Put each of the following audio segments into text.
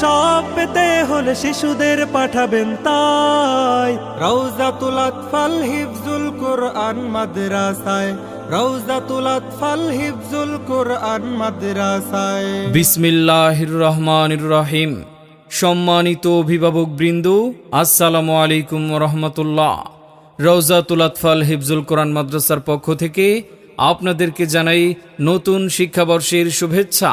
সব পেতে হলে শিশুদের পাঠাবেন তাই। রৌজাতুল আতফাল হিফজুল কোরআন মাদ্রাসায়। রৌজাতুল আতফাল হিফজুল কোরআন মাদ্রাসায়। বিসমিল্লাহির রহমানির রহিম। সম্মানিত অভিভাবক বৃন্দ আসসালামু আলাইকুম রহমতুল্লাহ। রৌজাতুল আতফাল হিফজুল কোরআন মাদ্রাসার পক্ষ থেকে আপনাদেরকে জানাই নতুন শিক্ষাবর্ষের শুভেচ্ছা।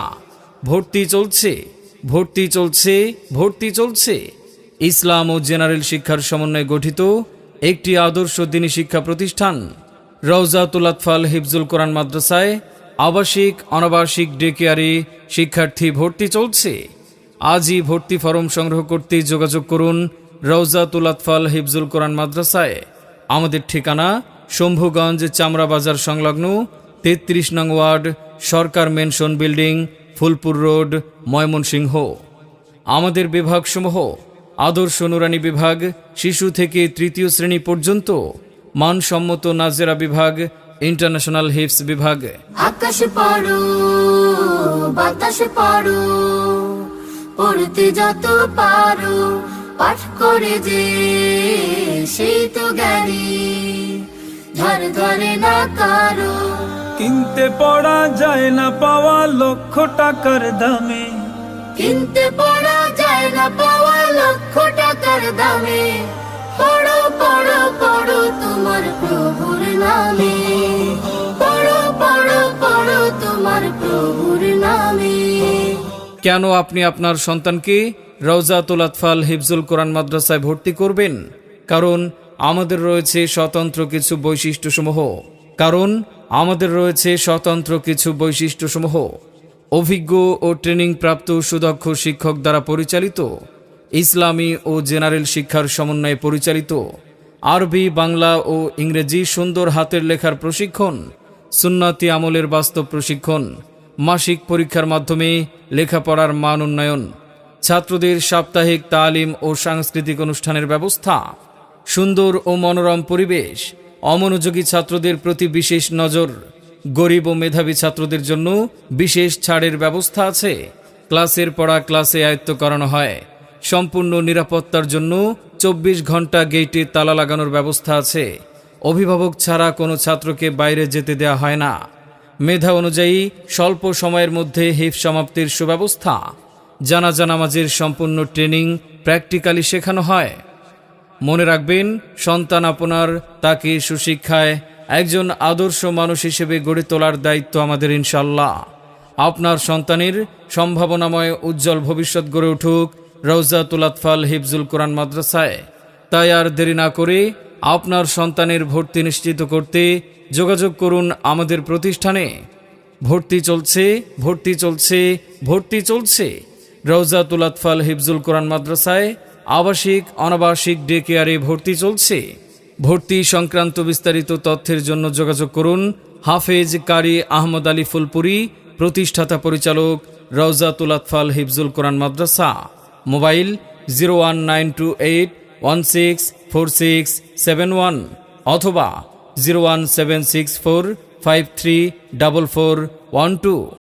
ভর্তি চলছে। ভর্তি চলছে ভর্তি চলছে। ইসলাম ও জেনারেল শিক্ষার সমন্বয়ে গঠিত একটি আদর্শ দিনী শিক্ষা প্রতিষ্ঠান, রওজাতুল আতফাল হিফজুল কোরআন মাদ্রাসায় আবাসিক, অনাবাসিক ডে কেয়ারে শিক্ষার্থী ভর্তি চলছে। আজই ভর্তি ফরম সংগ্রহ করতে যোগাযোগ করুন রওজাতুল আতফাল হিফজুল কোরআন মাদ্রাসায়। আমাদের ঠিকানা শম্ভুগঞ্জ চামড়া বাজার সংলগ্ন তেত্রিশ নং ward Sarkar mansion building Phulpur road, Mymensingh. আমাদের বিভাগসমূহ, আদর্শ নুরানি বিভাগ, শিশু থেকে তৃতীয় শ্রেণি পর্যন্ত, মানসম্মত নাজেরা বিভাগ, ইন্টারন্যাশনাল হিপস বিভাগ। আকাশ বাতাস পড়ো, পড়তে যত পারো, পাঠ করে যে সেই তো জ্ঞানী। ধরে না কারও কিনতে পড়া যায় না পাওয়া লক্ষ টাকার দামে। কিনতে পড়া যায় না পাওয়া লক্ষ টাকার দামে। পড়ো পড়ো পড়ো তোমার প্রভুর নামে। পড়ো পড়ো পড়ো তোমার প্রভুর নামে। কেন আপনি আপনার সন্তানকে রওজাতুল আতফাল হিফজুল কোরআন মাদ্রাসায় ভর্তি করবেন? কারণ আমাদের রয়েছে স্বতন্ত্র কিছু বৈশিষ্ট্যসমূহ। কারণ আমাদের রয়েছে স্বতন্ত্র কিছু বৈশিষ্ট্যসমূহ। অভিজ্ঞ ও ট্রেনিং প্রাপ্ত সুদক্ষ শিক্ষক দ্বারা পরিচালিত, ইসলামী ও জেনারেল শিক্ষার সমন্বয়ে পরিচালিত, আরবি, বাংলা ও ইংরেজি সুন্দর হাতের লেখার প্রশিক্ষণ, সুন্নাতি আমলের বাস্তব প্রশিক্ষণ, মাসিক পরীক্ষার মাধ্যমে লেখাপড়ার মান উন্নয়ন, ছাত্রদের সাপ্তাহিক তালিম ও সাংস্কৃতিক অনুষ্ঠানের ব্যবস্থা, সুন্দর ও মনোরম পরিবেশ অমনোযোগী ছাত্রদের প্রতি বিশেষ নজর। গরিব ও মেধাবী ছাত্রদের জন্য বিশেষ ছাড়ের ব্যবস্থা আছে। ক্লাসের পড়া ক্লাসে আয়ত্ত করানো হয়। সম্পূর্ণ নিরাপত্তার জন্য চব্বিশ ঘণ্টা গেইটে তালা লাগানোর ব্যবস্থা আছে। অভিভাবক ছাড়া কোনো ছাত্রকে বাইরে যেতে দেয়া হয় না। মেধা অনুযায়ী স্বল্প সময়ের মধ্যে হিফ সমাপ্তির সুব্যবস্থা। জানাজা নামাজের সম্পূর্ণ ট্রেনিং প্র্যাকটিক্যালি শেখানো হয়। মনে রাখবেন, সন্তান আপনার তাকে সুশিক্ষায় একজন আদর্শ মানুষ হিসেবে গড়ে তোলার দায়িত্ব আমাদের ইনশাল্লাহ আপনার সন্তানের সম্ভাবনাময় উজ্জ্বল ভবিষ্যৎ গড়ে উঠুক রৌজাতুল আতফাল হিফজুল কোরআন মাদ্রাসায়। তাই আর দেরি না করে আপনার সন্তানের ভর্তি নিশ্চিত করতে যোগাযোগ করুন আমাদের প্রতিষ্ঠানে। ভর্তি চলছে ভর্তি চলছে ভর্তি চলছে। রৌজাতুল আতফাল হিফজুল কোরআন মাদ্রাসায় আবাসিক, অনাবাসিক ডে কেয়ারে ভর্তি চলছে। ভর্তি সংক্রান্ত বিস্তারিত তথ্যের জন্য যোগাযোগ করুন হাফেজ কারি আহমদ আলী ফুলপুরি, প্রতিষ্ঠাতা পরিচালক Rauzatul Atfal Hifzul Quran Madrasa. Mobile zero one nine two eight one six four six seven one অথবা zero one seven six four five three double four one two.